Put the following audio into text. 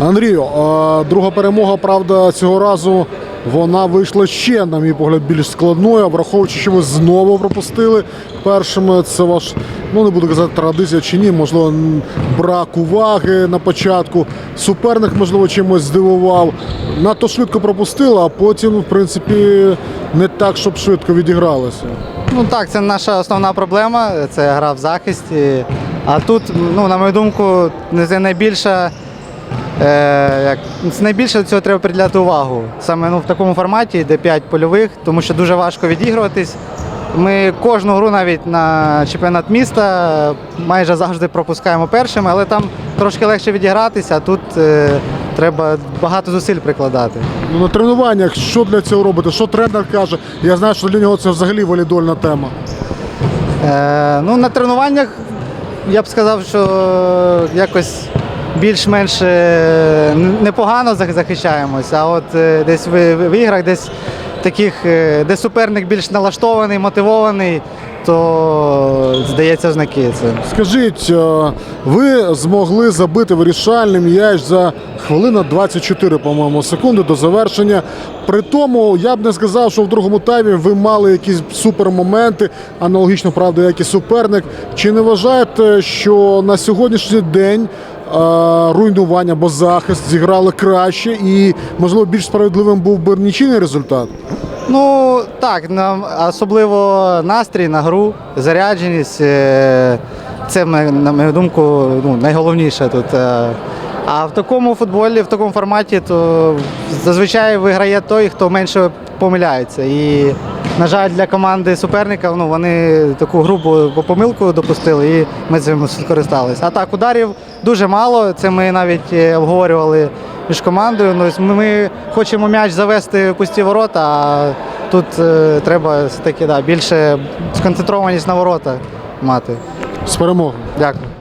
Андрію, друга перемога, правда, цього разу вона вийшла ще, на мій погляд, більш складною, враховуючи, що ви знову пропустили першими. Це ваш, ну не буду казати, традиція чи ні, можливо, брак уваги на початку. Суперник, можливо, чимось здивував. Надто швидко пропустили, а потім, в принципі, не так, щоб швидко відігралося. Ну так, це наша основна проблема, це гра в захисті. А тут, ну, на мою думку, це найбільша. Е, як, найбільше до цього треба приділяти увагу. Саме ну, в такому форматі, де 5 польових, тому що дуже важко відігруватись. Ми кожну гру навіть на чемпіонат міста майже завжди пропускаємо першими, але там трошки легше відігратися, а тут е, треба багато зусиль прикладати. Ну, на тренуваннях що для цього робити? Що тренер каже? Я знаю, що для нього це взагалі валідольна тема. Е, ну, на тренуваннях я б сказав, що якось більш-менш е, непогано захищаємось, а от е, десь в, іграх, десь таких, е, де суперник більш налаштований, мотивований, то здається знаки це. Скажіть, ви змогли забити вирішальний м'яч за хвилина 24, по-моєму, секунди до завершення. При тому я б не сказав, що в другому таймі ви мали якісь супермоменти, аналогічно, правда, як і суперник. Чи не вважаєте, що на сьогоднішній день руйнування або захист зіграли краще і, можливо, більш справедливим був би нічийний результат? Ну так, нам особливо настрій на гру, зарядженість. е, Це, на мою думку, ну, найголовніше тут. е. А в такому футболі, в такому форматі, то зазвичай виграє той, хто менше помиляється. І, на жаль, для команди суперника ну, вони таку грубу помилку допустили, і ми цим скористалися. А так, ударів дуже мало. Це ми навіть е, обговорювали між командою. Ну, ми, ми хочемо м'яч завести в пусті ворота, а тут е, треба все-таки да, більше сконцентрованість на ворота мати. З перемогою. Дякую.